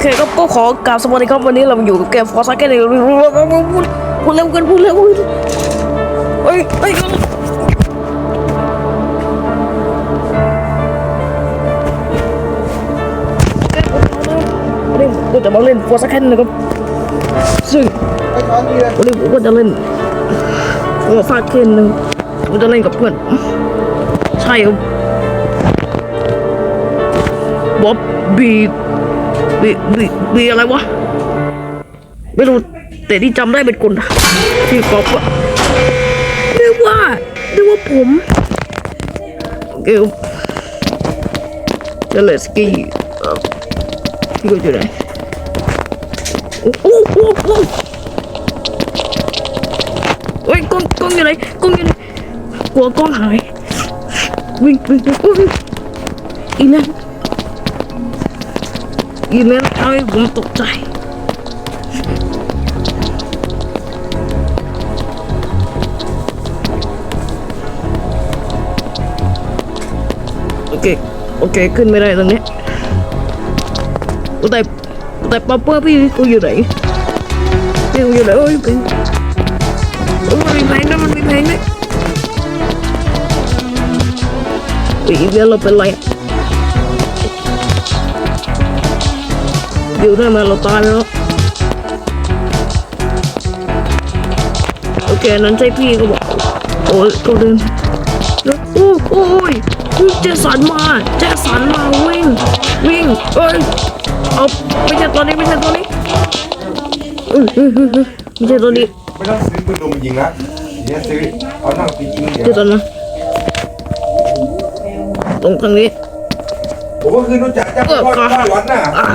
เคก็ก็ขอกราบสวัสดีครับวันนี้เราอยู่กับเกมฟอร์ซ่าแค่ไหนพูดเร็วกันพูดเร็วเฮ้ยเฮ้ยวันนี้เราจะมาเล่นฟอร์ซ่าแค่ไหนครับซึ่งวันนี้ผมก็จะเล่นฟอร์ซ่าแค่หนึ่งผมจะเล่นกับเพื่อนใช่ครับบ๊อบบี บีบีบีอะไรวะ ไม่รู้ แต่ที่จำได้เป็นคนที่กอบว่าเรียกว่าเรียกว่าผมเกลจะเลสกี้พี่ก็อยู่ไหนโอ้โหโอ้โหเฮ้ยกล้องกล้องอยู่ไหนกล้องอยู่ไหนกลัวกล้องหายวิ่งวิ่งวิ่งวิ่งอีนั่น อีนั่นทำให้ผมตกใจ โอเค โอเค ขึ้นไม่ได้ตรงนี้แต่แต่ป๊อปเปอร์พี่กูอยู่ไหนพี่กูอยู่ไหนโอ้ยเป็นโอ้มันมีแพงนะมันมีแพงนะอีกเดี๋ยวเราเป็นไร เดี๋ยวได้มาเราตายไปแล้วโอเคนั้นใช่พี่ก็บอกโอ้ยเขาเดินโอ้โอ้ยเจสันมาเจสันมาวิ่งวิ่งเอ้ยเอาไม่ใช่ตัวนี้ไม่ใช่ตัวนี้เอ้ยเอ้ยเอ้ยเอ้ยไม่ใช่ตัวนี้ไม่ต้องซื้อปืนลมยิงนะเนี่ยซื้อเอาหนังไปยิงเดี๋ยเจสันมาตรงทางนี้ผมก็คือรู้จักจ้าพ่อพ่อวัดน่ะอะ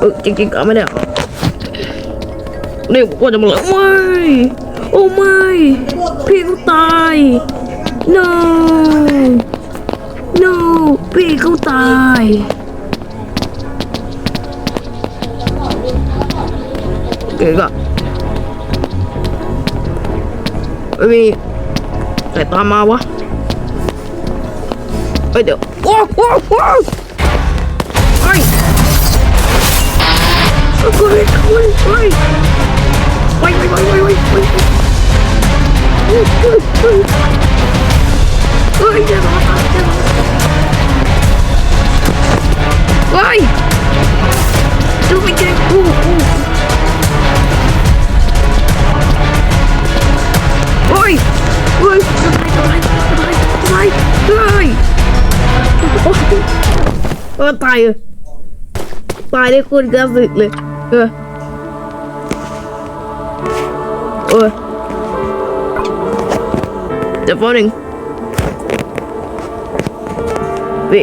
เออจริงๆก็ไม่ได้เนี่ว่าจะมาเลยไม่โอ้ไม่ พี่เขาตาย no no พี่เขาตายโอเคก็ไม่มีใครตามมาวะเอ้ยเดี๋ยวโอ้โอ้โอ้ไอ้เฮ้ย เฮ้ยเฮ้ยเฮ้ยไปไปไปไปไปไปเฮ้ยเฮ้ยเฮ้ยเฮ้ยจะรอตายจะรอเฮ้ยดูไปเจอกูกูเฮ้ยเฮ้ยจะตายจะตายจะตายจะตายเฮ้ยโอ้ยเออตายเลยตายได้คนกระสึกเลย เออเออเดี๋ยวแป๊บนึงวิ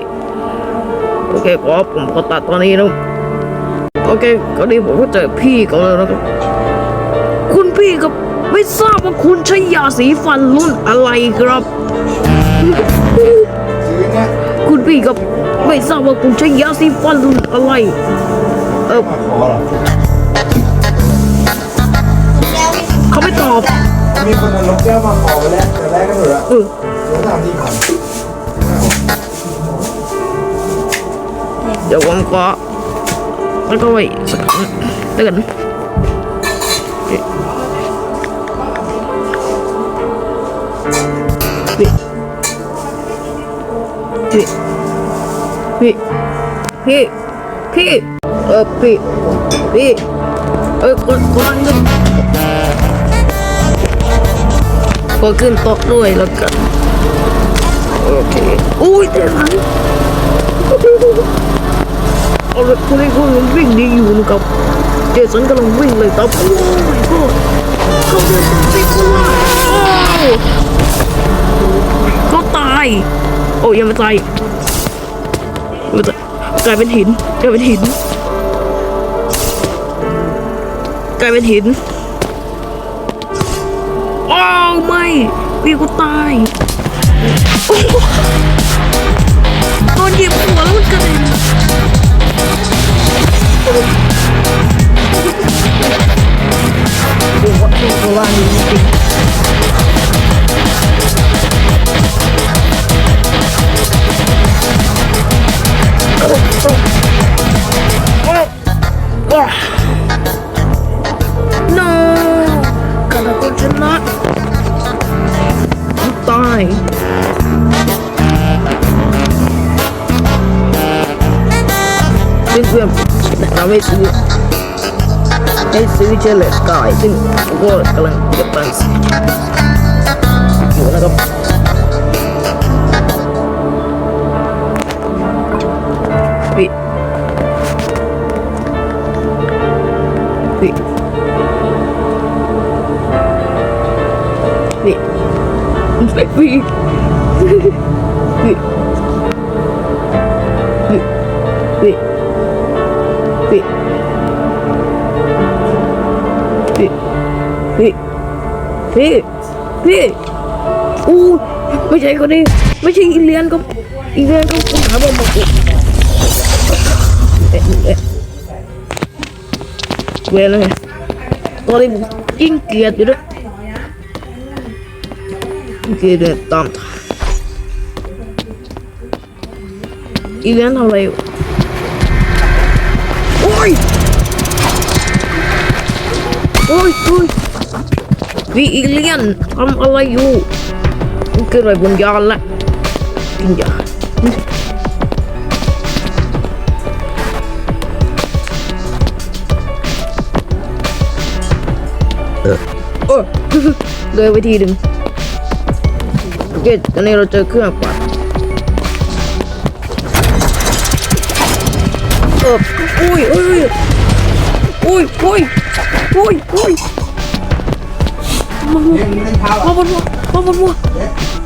โอเคขอผมขอตัดตอนนี้นะโอเคก็นี้ผมก็เจอพี่เขาแล้วนะครับคุณพี่ก็ไม่ทราบว่าคุณใช้ยาสีฟันรุ่นอะไรครับซื้อเนี่ยคุณพี่ก็ไม่ทราบว่าคุณใช้ยาสีฟันรุ่นอะไร เออมาขอหรอเขาไม่ตอบ มีคนเอานกแก้วมาขอไปแล้วแต่แรกก็เหลือเออลงสามทีผ่านเดี๋ยวผมก็แล้วก็ไว้สักครั้งแล้วกันพี่พี่พี่พี่พี่เออพี่พี่เออคนคนนั้นก็ขึ้นโต๊ะด้วยแล้วกันโอเคอุ้ยแต่หลังเอาละคุณให้คุณวิ่งดีอยู่นะครับเจสันกำลังวิ่งเลยครับโอ้ยก็เขาเดินตามไปคุณว่าเขาตายโอ้ยยังไม่ตายไม่ตายกลายเป็นหินกลายเป็นหิน กลายเป็นหินอ้ไม่พี่กูตายโอ้โดนเหยียบหัวแล้วมันกระเด็นดูว่าดูว่านี่จริง ซึ่งเพื่อนเราไม่ซื้อให้ซื้อเชลเลตกายซึ่งผมก็กำลังเก็บตังค์อยู่นะครับปิดปิดปิดปิดปิดปิด Wait. Wait. Wait. Wait. Wait. Wait. อู้ไม่ใช่คนนี้ไม่ใช่อีเลียนก็อีเลียนก็ผมหาบอกบอกเวรเลยตอนนี้ผมยิ่งเกลียดอยู่ด้วยเกลียดตามอีเลียนทำอะไรอยู่ อ้ยโอ้ยวีอีเลียนทำอะไรอยู่มันเกิดอะไรบนยานละกินยาเออโอ้ยเลยไปทีหนึ่งโอเคตอนนี้เราเจอเครื่องปัดเอออุ้ยอุ้ย อุ้ยอุ้ยอุ้ยอุ้ยมาบนมาบนมาบนมา